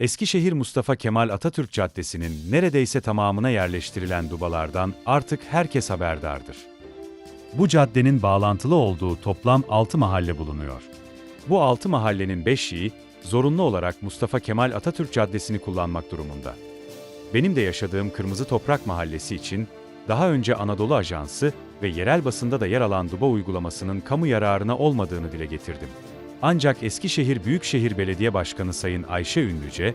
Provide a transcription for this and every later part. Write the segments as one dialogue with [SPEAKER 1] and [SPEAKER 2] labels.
[SPEAKER 1] Eskişehir Mustafa Kemal Atatürk Caddesi'nin neredeyse tamamına yerleştirilen dubalardan artık herkes haberdardır. Bu caddenin bağlantılı olduğu toplam 6 mahalle bulunuyor. Bu 6 mahallenin 5'i zorunlu olarak Mustafa Kemal Atatürk Caddesi'ni kullanmak durumunda. Benim de yaşadığım Kırmızı Toprak Mahallesi için daha önce Anadolu Ajansı ve yerel basında da yer alan Duba uygulamasının kamu yararına olmadığını dile getirdim. Ancak Eskişehir Büyükşehir Belediye Başkanı Sayın Ayşe Ünlüce,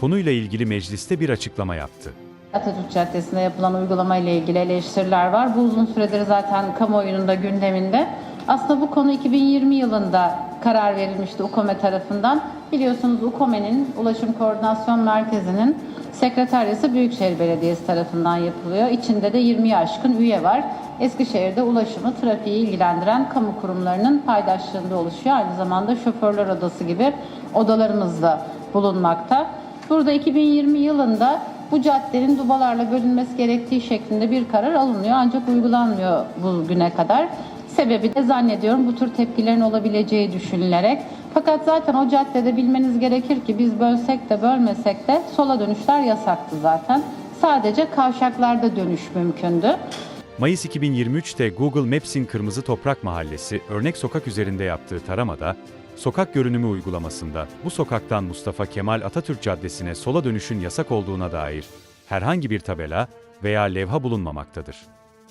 [SPEAKER 1] konuyla ilgili mecliste bir açıklama yaptı.
[SPEAKER 2] Atatürk Caddesi'nde yapılan uygulama ile ilgili eleştiriler var. Bu uzun süredir zaten kamuoyunun da gündeminde. Aslında bu konu 2020 yılında karar verilmişti UKOME tarafından. Biliyorsunuz UKOME'nin Ulaşım Koordinasyon Merkezi'nin sekreteryası Büyükşehir Belediyesi tarafından yapılıyor. İçinde de 20'yi aşkın üye var. Eskişehir'de ulaşımı, trafiği ilgilendiren kamu kurumlarının paydaşlığında oluşuyor. Aynı zamanda şoförler odası gibi odalarımız da bulunmakta. Burada 2020 yılında bu caddenin dubalarla bölünmesi gerektiği şeklinde bir karar alınıyor ancak uygulanmıyor bugüne kadar. Sebebi de zannediyorum bu tür tepkilerin olabileceği düşünülerek. Fakat zaten o caddede bilmeniz gerekir ki biz bölsek de bölmesek de sola dönüşler yasaktı zaten. Sadece kavşaklarda dönüş mümkündü.
[SPEAKER 1] Mayıs 2023'te Google Maps'in Kırmızı Toprak Mahallesi örnek sokak üzerinde yaptığı taramada, sokak görünümü uygulamasında bu sokaktan Mustafa Kemal Atatürk Caddesi'ne sola dönüşün yasak olduğuna dair herhangi bir tabela veya levha bulunmamaktadır.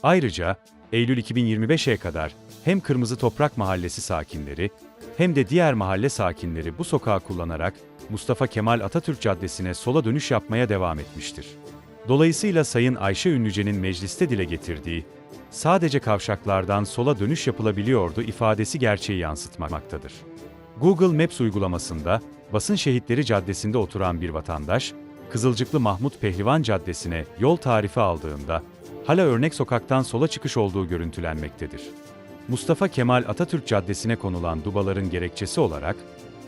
[SPEAKER 1] Ayrıca Eylül 2025'e kadar hem Kırmızı Toprak Mahallesi sakinleri hem de diğer mahalle sakinleri bu sokağı kullanarak Mustafa Kemal Atatürk Caddesi'ne sola dönüş yapmaya devam etmiştir. Dolayısıyla Sayın Ayşe Ünlüce'nin mecliste dile getirdiği, sadece kavşaklardan sola dönüş yapılabiliyordu ifadesi gerçeği yansıtmaktadır. Google Maps uygulamasında, Basın Şehitleri Caddesi'nde oturan bir vatandaş, Kızılcıklı Mahmut Pehlivan Caddesi'ne yol tarifi aldığında, hala örnek sokaktan sola çıkış olduğu görüntülenmektedir. Mustafa Kemal Atatürk Caddesi'ne konulan dubaların gerekçesi olarak,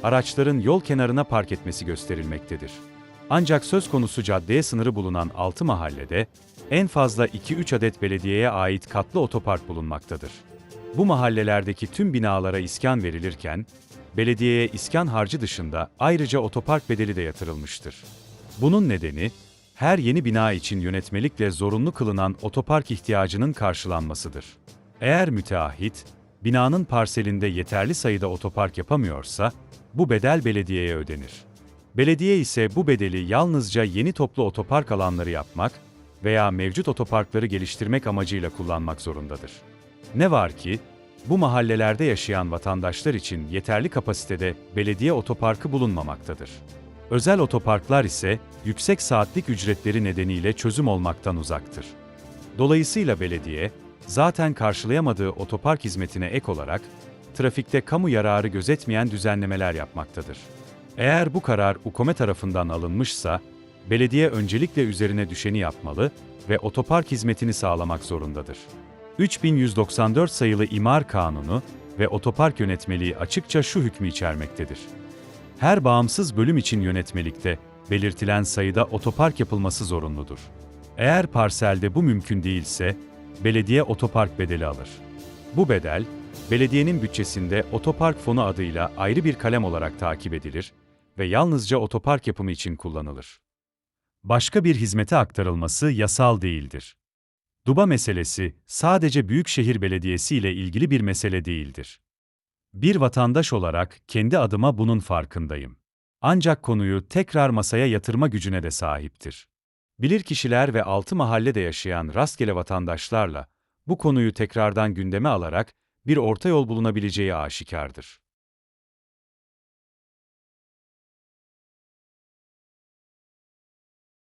[SPEAKER 1] araçların yol kenarına park etmesi gösterilmektedir. Ancak söz konusu caddeye sınırı bulunan 6 mahallede en fazla 2-3 adet belediyeye ait katlı otopark bulunmaktadır. Bu mahallelerdeki tüm binalara iskan verilirken, belediyeye iskan harcı dışında ayrıca otopark bedeli de yatırılmıştır. Bunun nedeni, her yeni bina için yönetmelikle zorunlu kılınan otopark ihtiyacının karşılanmasıdır. Eğer müteahhit, binanın parselinde yeterli sayıda otopark yapamıyorsa, bu bedel belediyeye ödenir. Belediye ise bu bedeli yalnızca yeni toplu otopark alanları yapmak veya mevcut otoparkları geliştirmek amacıyla kullanmak zorundadır. Ne var ki, bu mahallelerde yaşayan vatandaşlar için yeterli kapasitede belediye otoparkı bulunmamaktadır. Özel otoparklar ise yüksek saatlik ücretleri nedeniyle çözüm olmaktan uzaktır. Dolayısıyla belediye, zaten karşılayamadığı otopark hizmetine ek olarak, trafikte kamu yararı gözetmeyen düzenlemeler yapmaktadır. Eğer bu karar UKOME tarafından alınmışsa, belediye öncelikle üzerine düşeni yapmalı ve otopark hizmetini sağlamak zorundadır. 3194 sayılı İmar Kanunu ve Otopark Yönetmeliği açıkça şu hükmü içermektedir. Her bağımsız bölüm için yönetmelikte belirtilen sayıda otopark yapılması zorunludur. Eğer parselde bu mümkün değilse, belediye otopark bedeli alır. Bu bedel, belediyenin bütçesinde otopark fonu adıyla ayrı bir kalem olarak takip edilir ve yalnızca otopark yapımı için kullanılır. Başka bir hizmete aktarılması yasal değildir. Duba meselesi sadece Büyükşehir Belediyesi ile ilgili bir mesele değildir. Bir vatandaş olarak kendi adıma bunun farkındayım. Ancak konuyu tekrar masaya yatırma gücüne de sahiptir. Bilir kişiler ve altı mahallede yaşayan rastgele vatandaşlarla bu konuyu tekrardan gündeme alarak bir orta yol bulunabileceği aşikardır.